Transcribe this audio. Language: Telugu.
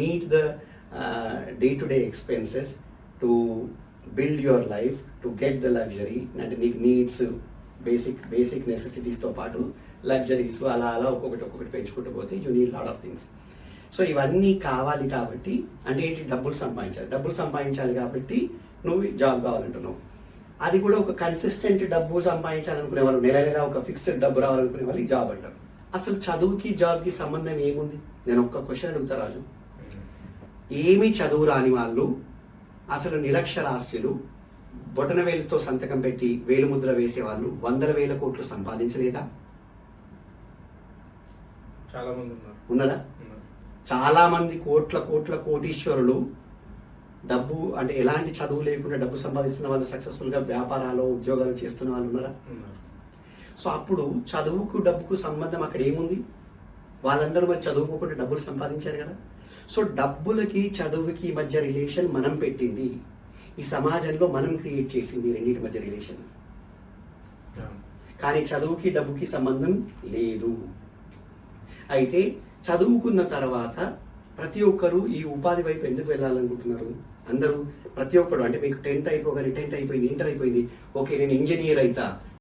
meet the day to day expenses to build your life to get the luxury అంటే నీకు నీడ్స్ బేసిక్ బేసిక్ నెసెసిటీస్తో పాటు లగ్జరీస్ అలా అలా ఒక్కొక్కటి ఒక్కొక్కటి పెంచుకుంటూ పోతే you need lot of things so ఇవన్నీ కావాలి కాబట్టి అంటే ఏంటి? డబ్బులు సంపాదించాలి. డబ్బులు సంపాదించాలి కాబట్టి నువ్వు జాబ్ కావాలంటున్నావు. అది కూడా ఒక కన్సిస్టెంట్ డబ్బు సంపాదించాలనుకునే వాళ్ళు నెల నెల ఒక ఫిక్స్డ్ డబ్బు రావాలనుకునే వాళ్ళు జాబ్ అంటారు. అసలు చదువుకి జాబ్కి సంబంధం ఏముంది? నేను ఒక్క క్వశ్చన్ అడుగుతా రాజు. ఏమీ చదువు రాని వాళ్ళు అసలు నిరక్షరాస్యులు బొటన వేలుతో సంతకం పెట్టి వేలు ముద్ర వేసే వాళ్ళు వందల వేల కోట్లు సంపాదించలేదా? చాలా మంది ఉన్నారు ఉన్నారా. చాలా మంది కోట్ల కోట్ల కోటీశ్వరులు డబ్బు అంటే ఎలాంటి చదువు లేకుండా డబ్బు సంపాదిస్తున్న వాళ్ళు సక్సెస్ఫుల్గా వ్యాపారాలు ఉద్యోగాలు చేస్తున్న వాళ్ళు ఉన్నారు. సో అప్పుడు చదువుకు డబ్బుకు సంబంధం అక్కడ ఏముంది? వాళ్ళందరూ మరి చదువుకోకుండా డబ్బులు సంపాదించారు కదా. సో డబ్బులకి చదువుకి మధ్య రిలేషన్ మనం పెట్టింది. ఈ సమాజంలో మనం క్రియేట్ చేసింది రెండింటి మధ్య రిలేషన్ కానీ చదువుకి డబ్బుకి సంబంధం లేదు. అయితే చదువుకున్న తర్వాత ప్రతి ఒక్కరూ ఈ ఉపాధి వైపు ఎందుకు వెళ్ళాలనుకుంటున్నారు? అందరూ ప్రతి ఒక్కరు అంటే మీకు టెన్త్ అయిపోగానే టెన్త్ అయిపోయింది ఇంటర్ అయిపోయింది. ఓకే నేను ఇంజనీర్ అయితా.